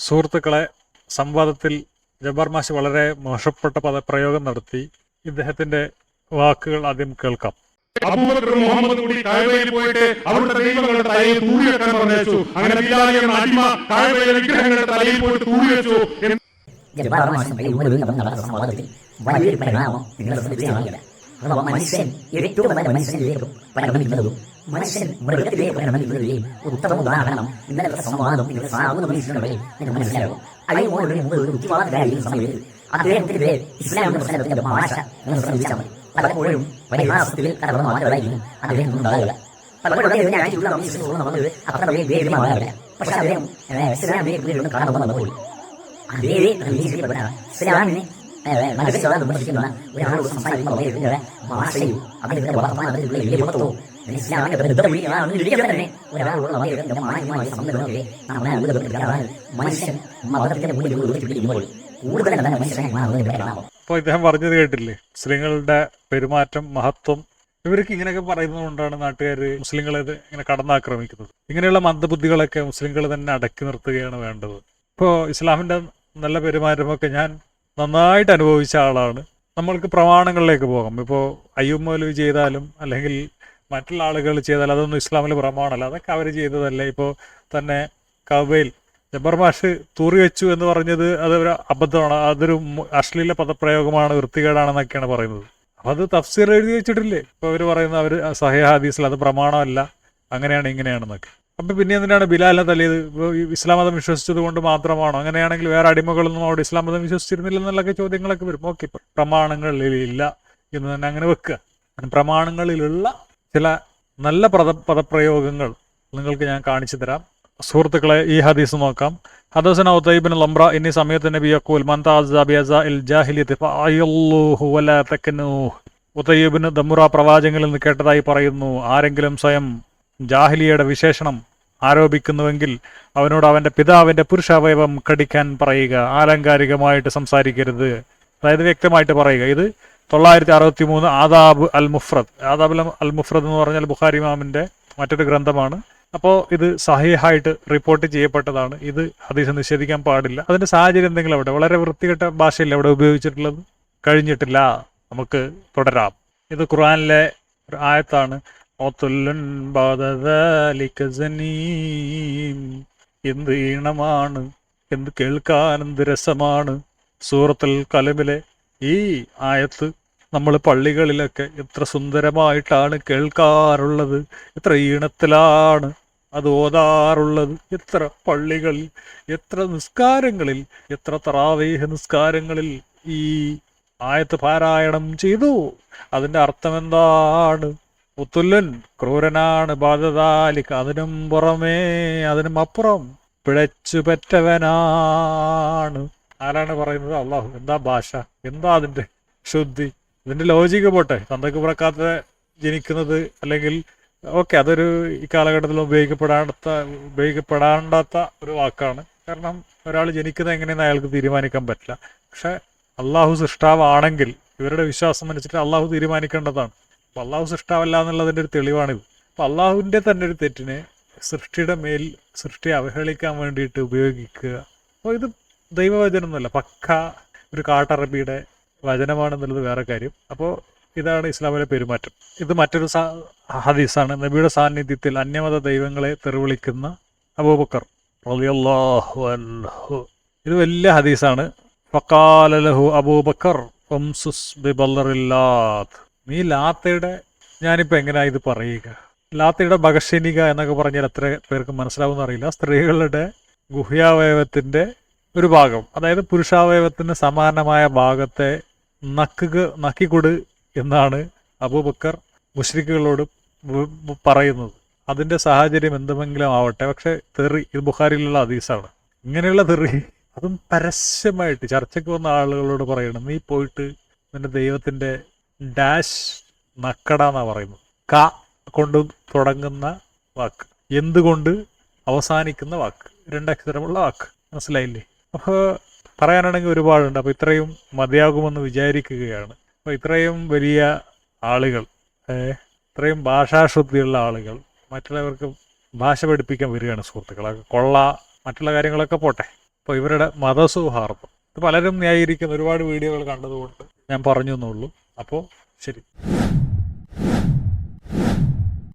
സുഹൃത്തുക്കളെ സംവാദത്തിൽ ജബ്ബാർ മാഷ് വളരെ മോശപ്പെട്ട പദപ്രയോഗം നടത്തി. ഇദ്ദേഹത്തിന്റെ വാക്കുകൾ ആദ്യം കേൾക്കാം. അബൂബക്കർ മുഹമ്മദ് കൂടി കായബയിൽ പോയിട്ട് അവരുടെ ദൈവങ്ങളുടെ തലയിൽ വെക്കാൻ പറഞ്ഞു അങ്ങനെ അടിമ വിഗ്രഹങ്ങളുടെ തലയിൽ പോയിട്ട് വെച്ചു വലിയൊരു പരിണാമം നിങ്ങളുടെ മനുഷ്യൻ ഏറ്റവും നല്ല പരിണമിക്കുന്നതും മനുഷ്യൻ മൃഗത്തിലേക്ക് പരിണമിക്കുന്നതിലെയും ഉത്തമ ഉദാഹരണം ഇന്നലെ സംവാദം നിങ്ങളുടെ സാമൂഹ്യ മനുഷ്യരുടെ മനസ്സിലാവും മനസ്സിലാകും മോളുടെ മുമ്പ് ഒരു ബുദ്ധിവാദരായിരുന്ന സമയത്ത് അദ്ദേഹത്തിന്റെ ഇസ്ലാം പ്രശ്നത്തിന്റെ ഭാഷ നിങ്ങൾ ശ്രദ്ധിച്ചാൽ മതി. പലപ്പോഴും പരിഹാസത്തിൽ കടന്നു മാത്രമായിരിക്കും അദ്ദേഹം ഉണ്ടാകുക. പലപ്പോഴും ഞാൻ ആയിട്ടുള്ള മനുഷ്യനുള്ള നമ്മൾ അത്ര വലിയ വേഗമാകാറില്ല പക്ഷെ അദ്ദേഹം ഇസ്ലാം വീട്ടിൽ കടന്നു വന്നപ്പോൾ അതേ അംഗീകരിക്കപ്പെട്ട ഇസ്ലാമിനെ നഗരത്തോടെ വിമർശിക്കുന്ന ഒരാളോട് സംസാരിക്കുന്ന അപ്പോൾ ഇദ്ദേഹം പറഞ്ഞത് കേട്ടില്ലേ? മുസ്ലിങ്ങളുടെ പെരുമാറ്റം മഹത്വം. ഇവർക്ക് ഇങ്ങനെയൊക്കെ പറയുന്നത് കൊണ്ടാണ് നാട്ടുകാർ മുസ്ലിങ്ങളെ ഇങ്ങനെ കടന്നാക്രമിക്കുന്നത്. ഇങ്ങനെയുള്ള മന്ദബുദ്ധികളൊക്കെ മുസ്ലിങ്ങൾ തന്നെ അടക്കി നിർത്തുകയാണ് വേണ്ടത്. ഇപ്പോ ഇസ്ലാമിന്റെ നല്ല പെരുമാറ്റമൊക്കെ ഞാൻ നന്നായിട്ട് അനുഭവിച്ച ആളാണ്. നമ്മൾക്ക് പ്രമാണങ്ങളിലേക്ക് പോകാം. ഇപ്പോൾ അയ്യൂബ് ചെയ്താലും അല്ലെങ്കിൽ മറ്റുള്ള ആളുകൾ ചെയ്താൽ അതൊന്നും ഇസ്ലാമിൽ പ്രമാണമല്ല. അതൊക്കെ അവർ ചെയ്തതല്ലേ? ഇപ്പോൾ തന്നെ കവയിൽ ജബ്ബർ മാഷ് തൂറി വെച്ചു എന്ന് പറഞ്ഞത് അതൊരു അബദ്ധമാണ്. അതൊരു അശ്ലീല പദപ്രയോഗമാണ് വൃത്തികേടാണെന്നൊക്കെയാണ് പറയുന്നത്. അപ്പം അത് തഫ്സീർ എഴുതി വെച്ചിട്ടില്ലേ? ഇപ്പോൾ അവർ പറയുന്ന അവർ സഹേ ഹദീസിൽ അത് പ്രമാണമല്ല. അങ്ങനെയാണ് ഇങ്ങനെയാണെന്നൊക്കെ. അപ്പം പിന്നെ എന്തിനാണ് ബിലാലിനെ തല്ലിയത്? ഇസ്ലാം മതം വിശ്വസിച്ചത് കൊണ്ട് മാത്രമാണോ? അങ്ങനെയാണെങ്കിൽ വേറെ അടിമകളൊന്നും അവിടെ ഇസ്ലാം മതം വിശ്വസിച്ചിരുന്നില്ലെന്നുള്ളൊക്കെ ചോദ്യങ്ങളൊക്കെ വരും. ഓക്കെ പ്രമാണങ്ങളിൽ ഇല്ല എന്ന് തന്നെ അങ്ങനെ വെക്കുക. പ്രമാണങ്ങളിലുള്ള ചില നല്ല പദ പദപ്രയോഗങ്ങൾ നിങ്ങൾക്ക് ഞാൻ കാണിച്ചു തരാം. സുഹൃത്തുക്കളെ ഈ ഹദീസ് നോക്കാം. ഹദസന ഉത്തൈബിൻ ലംറ എന്നീ സമയത്ത് നബി തക്നൂഹ്. ഉത്തയ്യബിന് ദമുറ പ്രവാചകനിൽ നിന്ന് കേട്ടതായി പറയുന്നു ആരെങ്കിലും സ്വയം ജാഹിലിയയുടെ വിശേഷണം ആരോപിക്കുന്നുവെങ്കിൽ അവനോട് അവന്റെ പിതാവിന്റെ പുരുഷാവയവം കടിക്കാൻ പറയുക ആലങ്കാരികമായിട്ട് സംസാരിക്കരുത്. അതായത് വ്യക്തമായിട്ട് പറയുക ഇത് തൊള്ളായിരത്തി അറുപത്തി മൂന്ന് ആദാബ് അൽ മുഫ്രദ് ആദാബ് അൽ മുഫ്രദ് എന്ന് പറഞ്ഞാൽ ബുഖാരി ഇമാമിന്റെ മറ്റൊരു ഗ്രന്ഥമാണ്. അപ്പോൾ ഇത് സഹിഹായിട്ട് റിപ്പോർട്ട് ചെയ്യപ്പെട്ടതാണ്. ഇത് ഹദീസ് നിഷേധിക്കാൻ പാടില്ല. അതിന്റെ സാഹചര്യം എന്തെങ്കിലും അവിടെ? വളരെ വൃത്തികെട്ട ഭാഷയില്ല അവിടെ ഉപയോഗിച്ചിട്ടുള്ളത്? കഴിഞ്ഞിട്ടില്ല. നമുക്ക് തുടരാം. ഇത് ഖുറാനിലെ ഒരു ആയത്താണ്. എന്ത് ഈണമാണ്? എന്ത് കേൾക്കാൻ എന്ത് രസമാണ്? സൂറത്തുൽ കലമിലെ ഈ ആയത്ത് നമ്മൾ പള്ളികളിലൊക്കെ എത്ര സുന്ദരമായിട്ടാണ് കേൾക്കാറുള്ളത് എത്ര ഈണത്തിലാണ് അത് ഓതാറുള്ളത് എത്ര പള്ളികളിൽ എത്ര നിസ്കാരങ്ങളിൽ എത്ര തറാവേഹ നിസ്കാരങ്ങളിൽ ഈ ആയത്ത് പാരായണം ചെയ്തു. അതിന്റെ അർത്ഥം എന്താണ് ഉത്തുല്ലൻ ക്രൂരനാണ് ബാധതാലിക്ക് അതിനും പുറമേ അതിനും അപ്പുറം പിഴച്ചു പെറ്റവനാണ് ആരാണ് പറയുന്നത്? അള്ളാഹു. എന്താ ഭാഷ? എന്താ അതിന്റെ ശുദ്ധി? ഇതിന്റെ ലോജിക്ക് പോട്ടെ. തന്തക്ക് പിറക്കാത്ത ജനിക്കുന്നത് അല്ലെങ്കിൽ ഓക്കെ അതൊരു ഈ കാലഘട്ടത്തിൽ ഉപയോഗിക്കപ്പെടാത്ത ഉപയോഗിക്കപ്പെടാണ്ടാത്ത ഒരു വാക്കാണ്. കാരണം ഒരാൾ ജനിക്കുന്നത് എങ്ങനെയെന്ന് അയാൾക്ക് തീരുമാനിക്കാൻ പറ്റില്ല. പക്ഷെ അള്ളാഹു സൃഷ്ടാവാണെങ്കിൽ ഇവരുടെ വിശ്വാസം അനുസരിച്ച് അള്ളാഹു തീരുമാനിക്കേണ്ടതാണ്. അപ്പൊ അള്ളാഹു സൃഷ്ടാവല്ല എന്നുള്ളതിന്റെ ഒരു തെളിവാണിത്. അപ്പൊ അള്ളാഹുവിന്റെ തന്നെ ഒരു തെറ്റിനെ സൃഷ്ടിയുടെ മേൽ സൃഷ്ടിയെ അവഹേളിക്കാൻ വേണ്ടിയിട്ട് ഉപയോഗിക്കുക. അപ്പോൾ ഇത് ദൈവവചനമൊന്നുമല്ല. പക്ക ഒരു കാട്ടറബിയുടെ വചനമാണെന്നുള്ളത് വേറെ കാര്യം. അപ്പോൾ ഇതാണ് ഇസ്ലാമിലെ പെരുമാറ്റം. ഇത് മറ്റൊരു ഹദീസാണ്. നബിയുടെ സാന്നിധ്യത്തിൽ അന്യമത ദൈവങ്ങളെ തെറിവിളിക്കുന്ന അബൂബക്കർ ഇത് വലിയ ഹദീസാണ്. ഫക്കാലഹു അബൂബക്കർ നീ ലാത്തയുടെ ഞാനിപ്പോൾ എങ്ങനെയാ ഇത് പറയുക? ലാത്തയുടെ ഭഗശനിക എന്നൊക്കെ പറഞ്ഞാൽ എത്ര പേർക്ക് മനസ്സിലാവുമെന്ന് അറിയില്ല. സ്ത്രീകളുടെ ഗുഹ്യാവയവത്തിന്റെ ഒരു ഭാഗം അതായത് പുരുഷാവയവത്തിന് സമാനമായ ഭാഗത്തെ നക്കുക നക്കിക്കൊട് എന്നാണ് അബൂബക്കർ വ- പറയുന്നത്. അതിന്റെ സാഹചര്യം എന്തുമെങ്കിലും ആവട്ടെ. പക്ഷേ തെറി ഇത് ബുഹാരിയിലുള്ള ഹദീസാണ്. ഇങ്ങനെയുള്ള തെറി അതും പരസ്യമായിട്ട് ചർച്ചയ്ക്ക് വന്ന ആളുകളോട് പറയണം. നീ പോയിട്ട് നിന്റെ ദൈവത്തിന്റെ ഡാഷ് നക്കട എന്നാണ് പറയുന്നത്. ക കൊണ്ട് തുടങ്ങുന്ന വാക്ക്. എന്തുകൊണ്ട് അവസാനിക്കുന്ന വാക്ക്. രണ്ടക്ഷരമുള്ള വാക്ക്. മനസ്സിലായില്ലേ? അപ്പോൾ പറയാനാണെങ്കിൽ ഒരുപാടുണ്ട്. അപ്പോൾ ഇത്രയും മതിയാകുമെന്ന് വിചാരിക്കുകയാണ്. അപ്പോൾ ഇത്രയും വലിയ ആളുകൾ ഇത്രയും ഭാഷാശുദ്ധിയുള്ള ആളുകൾ മറ്റുള്ളവർക്ക് ഭാഷ പഠിപ്പിക്കാൻ വരികയാണ് സുഹൃത്തുക്കൾ. കൊള്ള മറ്റുള്ള കാര്യങ്ങളൊക്കെ പോട്ടെ. അപ്പോൾ ഇവരുടെ മതസൗഹാർദ്ദം. ഇത് പലരും ന്യായീകരിക്കുന്ന ഒരുപാട് വീഡിയോകൾ കണ്ടതുകൊണ്ട് ഞാൻ പറഞ്ഞു എന്നുള്ളൂ അപ്പോൾ ശരി.